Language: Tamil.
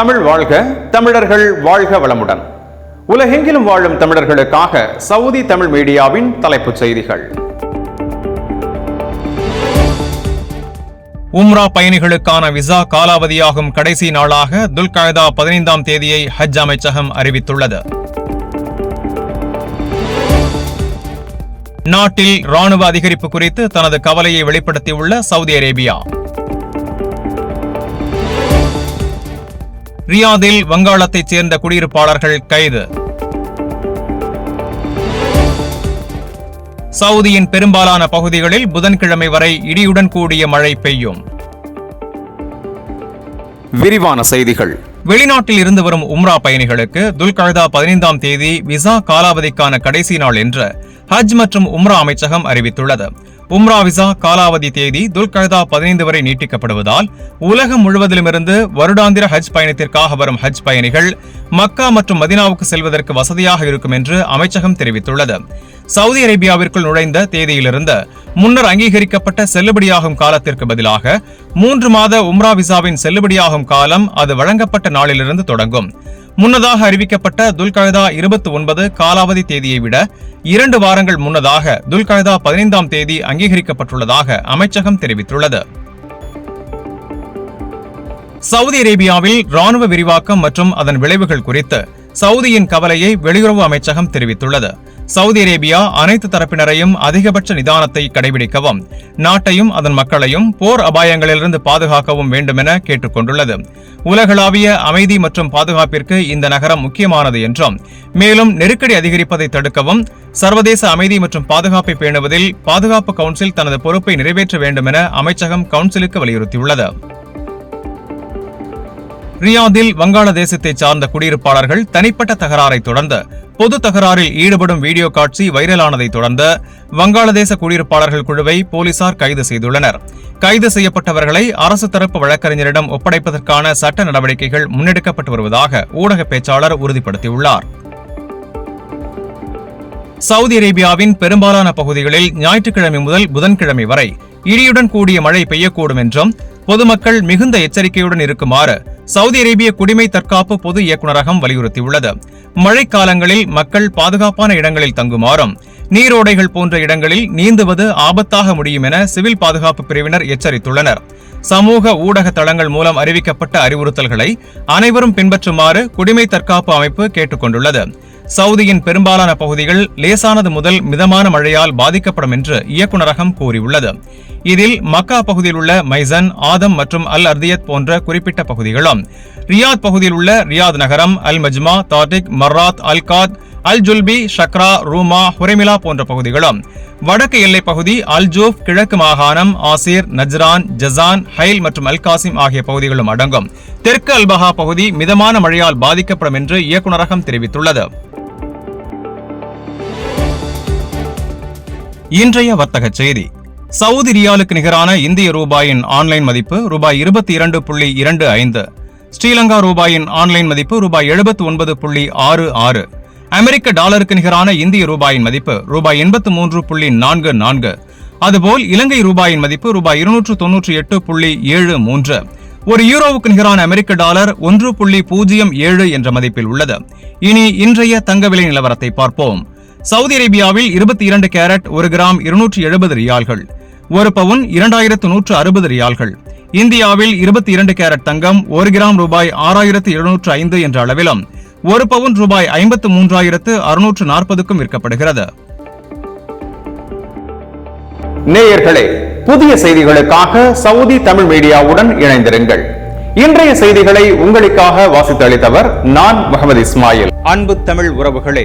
தமிழ் வாழ்க தமிழர்கள் வாழ்க வளமுடன். உலகெங்கிலும் வாழும் தமிழர்களுக்காக சவுதி தமிழ் மீடியாவின் தலைப்புச் செய்திகள். உம்ரா பயணிகளுக்கான விசா காலாவதியாகும் கடைசி நாளாக துல்காயதா பதினைந்தாம் தேதியை ஹஜ் அமைச்சகம் அறிவித்துள்ளது. நாட்டில் ராணுவ அதிகரிப்பு குறித்து தனது கவலையை வெளிப்படுத்தியுள்ள சவுதி அரேபியா. ரியாதில் வங்காளத்தைச் சேர்ந்த குடியிருப்பாளர்கள் கைது. சவுதியின் பெரும்பாலான பகுதிகளில் புதன்கிழமை வரை இடியுடன் கூடிய மழை பெய்யும். விரிவான செய்திகள். வெளிநாட்டில் இருந்து வரும் உம்ரா பயணிகளுக்கு துல்கழ்தா பதினைந்தாம் தேதி விசா காலாவதிக்கான கடைசி நாள் என்று ஹஜ் மற்றும் உம்ரா அமைச்சகம் அறிவித்துள்ளது. உம்ரா விசா காலாவதி தேதி துல்கழ்தா பதினைந்து வரை நீட்டிக்கப்படுவதால் உலகம் முழுவதிலுமிருந்து வருடாந்திர ஹஜ் பயணத்திற்காக வரும் ஹஜ் பயணிகள் மக்கா மற்றும் மதினாவுக்கு செல்வதற்கு வசதியாக இருக்கும் என்று அமைச்சகம் தெரிவித்துள்ளது. சவுதி அரேபியாவிற்குள் நுழைந்த தேதியிலிருந்து முன்னர் அங்கீகரிக்கப்பட்ட செல்லுபடியாகும் காலத்திற்கு பதிலாக மூன்று மாத உம்ரா விசாவின் செல்லுபடியாகும் காலம் அது வழங்கப்பட்ட நாளிலிருந்து தொடங்கும். முன்னதாக அறிவிக்கப்பட்ட துல்கழதா இருபத்தி ஒன்பது காலாவதி தேதியை விட இரண்டு வாரங்கள் முன்னதாக துல்கழதா பதினைந்தாம் தேதி அங்கீகரிக்கப்பட்டுள்ளதாக அமைச்சகம் தெரிவித்துள்ளது. சவுதி அரேபியாவில் ராணுவ விரிவாக்கம் மற்றும் அதன் விளைவுகள் குறித்து சவுதியின் கவலையை வெளியுறவு அமைச்சகம் தெரிவித்துள்ளது. சவுதி அரேபியா அனைத்து தரப்பினரையும் அதிகபட்ச நிதானத்தை கடைபிடிக்கவும் நாட்டையும் அதன் மக்களையும் போர் அபாயங்களிலிருந்து பாதுகாக்கவும் வேண்டுமென கேட்டுக் கொண்டுள்ளது உலகளாவிய அமைதி மற்றும் பாதுகாப்பிற்கு இந்த நகரம் முக்கியமானது என்றும் மேலும் நெருக்கடி அதிகரிப்பதை தடுக்கவும் சர்வதேச அமைதி மற்றும் பாதுகாப்பை பேணுவதில் பாதுகாப்பு கவுன்சில் தனது பொறுப்பை நிறைவேற்ற வேண்டும் என அமைச்சகம் கவுன்சிலுக்கு வலியுறுத்தியுள்ளது. ரியாதில் வங்காளதேசத்தைச் சார்ந்த குடியிருப்பாளர்கள் தனிப்பட்ட தகராறை தொடர்ந்து பொது தகராறில் ஈடுபடும் வீடியோ காட்சி வைரலானதை தொடர்ந்து வங்காளதேச குடியிருப்பாளர்கள் குழுவை போலீசார் கைது செய்துள்ளனர். கைது செய்யப்பட்டவர்களை அரசு தரப்பு வழக்கறிஞரிடம் ஒப்படைப்பதற்கான சட்ட நடவடிக்கைகள் முன்னெடுக்கப்பட்டு வருவதாக ஊடக பேச்சாளர் உறுதிப்படுத்தியுள்ளார். சவுதி அரேபியாவின் பெரும்பாலான பகுதிகளில் ஞாயிற்றுக்கிழமை முதல் புதன்கிழமை வரை இடியுடன் கூடிய மழை பெய்யக்கூடும் என்றும் பொதுமக்கள் மிகுந்த எச்சரிக்கையுடன் இருக்குமாறு சவுதி அரேபிய குடிமை தற்காப்பு பொது இயக்குநரகம் வலியுறுத்தியுள்ளது. மழைக்காலங்களில் மக்கள் பாதுகாப்பான இடங்களில் தங்குமாறும் நீரோடைகள் போன்ற இடங்களில் நீந்துவது ஆபத்தாக முடியும் என சிவில் பாதுகாப்பு பிரிவினர் எச்சரித்துள்ளனர். சமூக ஊடக தளங்கள் மூலம் அறிவிக்கப்பட்ட அறிவுறுத்தல்களை அனைவரும் பின்பற்றுமாறு குடிமை தற்காப்பு அமைப்பு கேட்டுக் கொண்டுள்ளது சவுதியின் பெரும்பாலான பகுதிகள் லேசானது முதல் மிதமான மழையால் பாதிக்கப்படும் என்று இயக்குநரகம் கூறியுள்ளது. இதில் மக்கா பகுதியில் உள்ள மைசன் ஆதம் மற்றும் அல் அர்தியத் போன்ற குறிப்பிட்ட பகுதிகளும் ரியாத் பகுதியில் உள்ள ரியாத் நகரம் அல் மஜ்மா தாட்டிக் மர்ராத் அல்காத் அல் ஜுல்பி ஷக்ரா ரூமா ஹுரைமிலா போன்ற பகுதிகளும் வடக்கு எல்லைப் பகுதி அல்ஜூப் கிழக்கு மாகாணம் ஆசிர் நஜ்ரான் ஜசான் ஹைல் மற்றும் அல்காசிம் ஆகிய பகுதிகளும் அடங்கும். தெற்கு அல்பஹா பகுதி மிதமான மழையால் பாதிக்கப்படும் என்று இயக்குநரகம் தெரிவித்துள்ளது. இன்றைய வர்த்தக செய்தி. சவுதி ரியாலுக்கு நிகரான இந்திய ரூபாயின் ஆன்லைன் மதிப்பு ரூபாய் இருபத்தி இரண்டு புள்ளி இரண்டு ஐந்து. ஸ்ரீலங்கா ரூபாயின் ஆன்லைன் மதிப்பு ரூபாய் எழுபத்தி ஒன்பது புள்ளி ஆறு ஆறு. அமெரிக்க டாலருக்கு நிகரான இந்திய ரூபாயின் மதிப்பு ரூபாய் எண்பத்து மூன்று புள்ளி நான்கு நான்கு. அதுபோல் இலங்கை ரூபாயின் மதிப்பு ரூபாய் இருநூற்று தொன்னூற்றி எட்டு புள்ளி ஏழு மூன்று. ஒரு யூரோவுக்கு நிகரான அமெரிக்க டாலர் ஒன்று புள்ளி பூஜ்ஜியம் ஏழு என்ற மதிப்பில் உள்ளது. இனி இன்றைய தங்க விலை நிலவரத்தை பார்ப்போம். சவுதி அரேபியாவில் இருபத்தி இரண்டு கேரட் ஒரு கிராம் இருநூற்றி எழுபது ரியால்கள். ஒரு பவுன் இரண்டாயிரத்து நூற்று அறுபது ரியால்கள். இந்தியாவில் இருபத்தி இரண்டு கேரட் தங்கம் ஒரு கிராம் ரூபாய் ஆறாயிரத்து எழுநூற்று ஐந்து என்ற அளவிலும் ஒரு பவுன் ரூபாய் ஐம்பத்து மூன்றாயிரத்து அறுநூற்று நாற்பதுக்கும் விற்கப்படுகிறது. நேயர்களே புதிய செய்திகளுக்காக சவுதி தமிழ் மீடியாவுடன் இணைந்திருங்கள். இன்றைய செய்திகளை உங்களுக்காக வாசித்து அளித்தவர் நான் முகமது இஸ்மாயில். அன்பு தமிழ் உறவுகளே